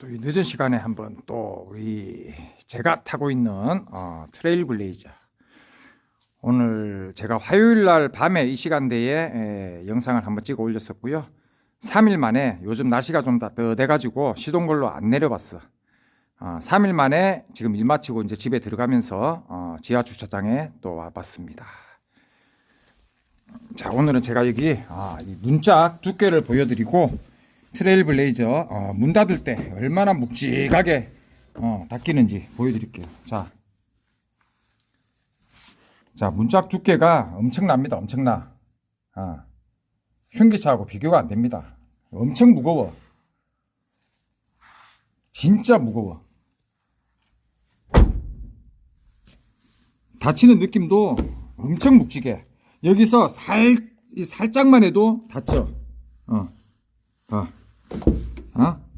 또 이 늦은 시간에 한번 또 우리 제가 타고 있는 어, 트레일 블레이저 오늘 제가 화요일 날 밤에 이 시간대에 에, 영상을 한번 찍어 올렸었고요. 3일 만에 요즘 날씨가 좀 따뜻해 가지고 시동 걸로 안 내려봤어. 어, 3일 만에 지금 일 마치고 이제 집에 들어가면서 어, 지하 주차장에 또 와봤습니다. 자 오늘은 제가 여기 아, 이 문짝 두께를 보여드리고 트레일 블레이저 어, 문 닫을 때 얼마나 묵직하게 어, 닫히는지 보여드릴게요. 자, 자 문짝 두께가 엄청납니다. 엄청나. 아, 흉기차하고 비교가 안 됩니다. 엄청 무거워. 진짜 무거워. 닫히는 느낌도 엄청 묵직해. 여기서 살, 이 살짝만 해도 닫혀. 어. 봐. 어?